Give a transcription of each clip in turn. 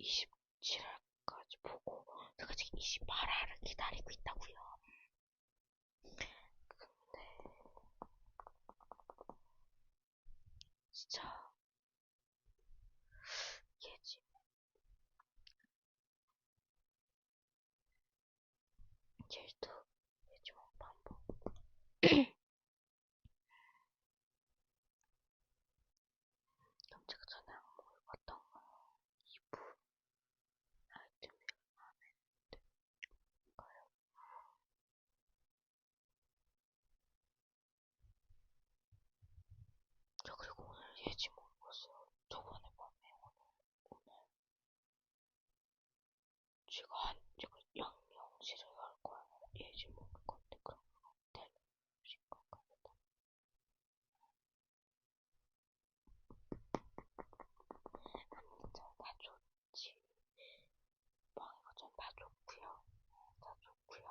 27화까지 보고 제가 지금 28화를 기다리고 있다고요. 근데 진짜 예지 제일도 예지몽 반복 그럼 제가 전에 악몽을 봤던 거 2부 나이트메어 안 했는데 가요 저 그리고 오늘 예지몽 봤어요 저번에 밤에 오늘 오늘 한 제가 양명실을 갈 거야. 예지몽 건데 그럼 텔레비전 건가 보다. 아무튼 다 좋지. 방이 거전 다 좋고요. 다 좋고요.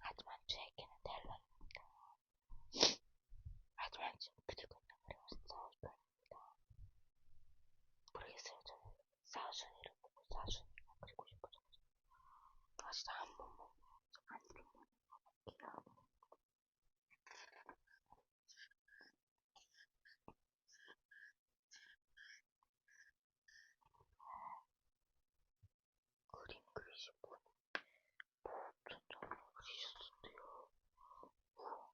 하지만 저에게는 텔레입니다. 하지만 지금 그들과 있는 그림은 싸울 편입니다 모르겠어요 저는 사순이를 보고 사순이가 그리고 싶어서 아 진짜 한 번만 안좀 먹어볼게요 그림 그리신 분이 뭐 천장을 그리셨는데요 우와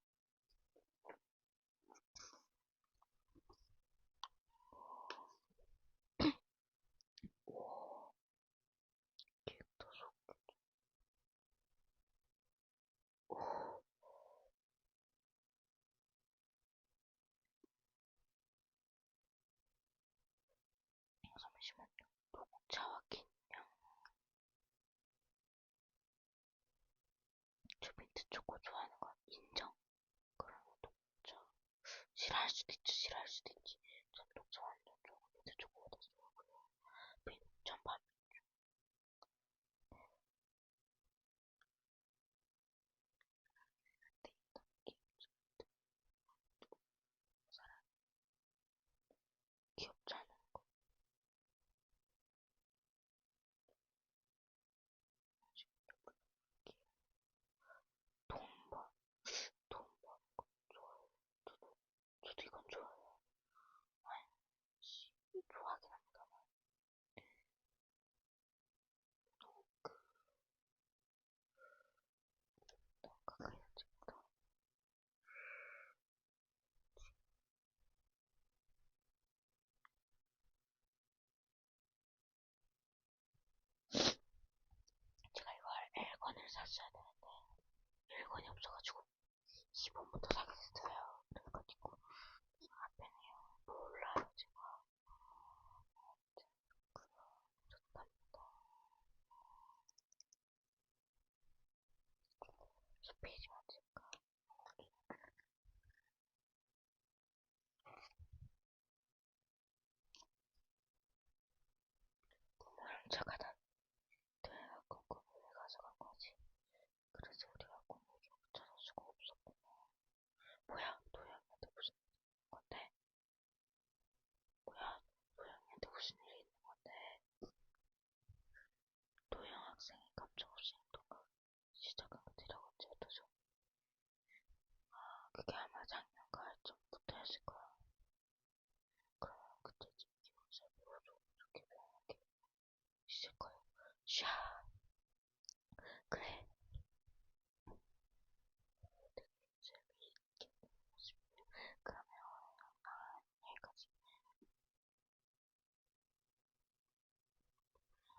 우와 캐릭터 소개 오 잠시만요 녹차와 긴양 저 민트 초코 좋아하는 건 인정? 그러면 녹차 싫어할 수도 있지 싫어할 수도 있지. 전 녹차 완전 좋아하고 민트 초코보다 좋아하고요 민, 전 반민초 사람 귀엽지 않은 거 돈 번, 돈 버는 거 좋아해요. 저도, 저도 이건 좋아해요. 아니, 씨, 좋아하긴 합니다만. 너무 그, 너무 가까이 하지보다. 제가 이거 L권을 샀어야 되는데, 1권이 없어가지고 2번부터 사게 됐어요. 그래가지고 앞에네요. 몰라요 제가. 그렇답니다. 10페이지만 찍을까? 꿈을 훔쳐가다 돼갖고 꿈을 왜 가져간 거지? 그래서 우리가 꿈을 좀 찾을 수가 없었구나. 뭐야, 도영이한테 무슨 일이 있는 건데? 뭐야, 도영이한테 무슨 일이 있는 건데? 도영 학생이 갑작없이 행동을 시작한 것이라고 언제 어떠죠? 아, 그게 아마 작년 가을쯤부터였을 거야. 그러면 그때쯤 기분이 별로 좋게 변하게 있을 거예요. 샤. 그래. 재미있게 모습이에요. 그러면 오늘 여기까지.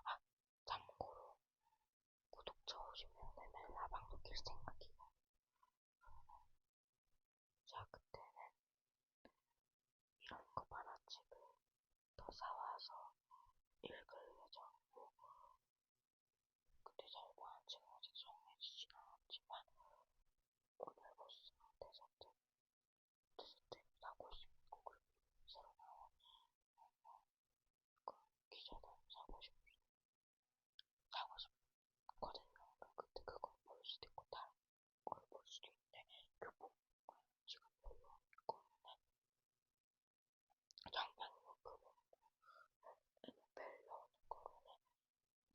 아, 참고로 구독자 50명 되면 라방도 낄 생각이에요. 제가 그때는 이런 거 만화책을 더 사와서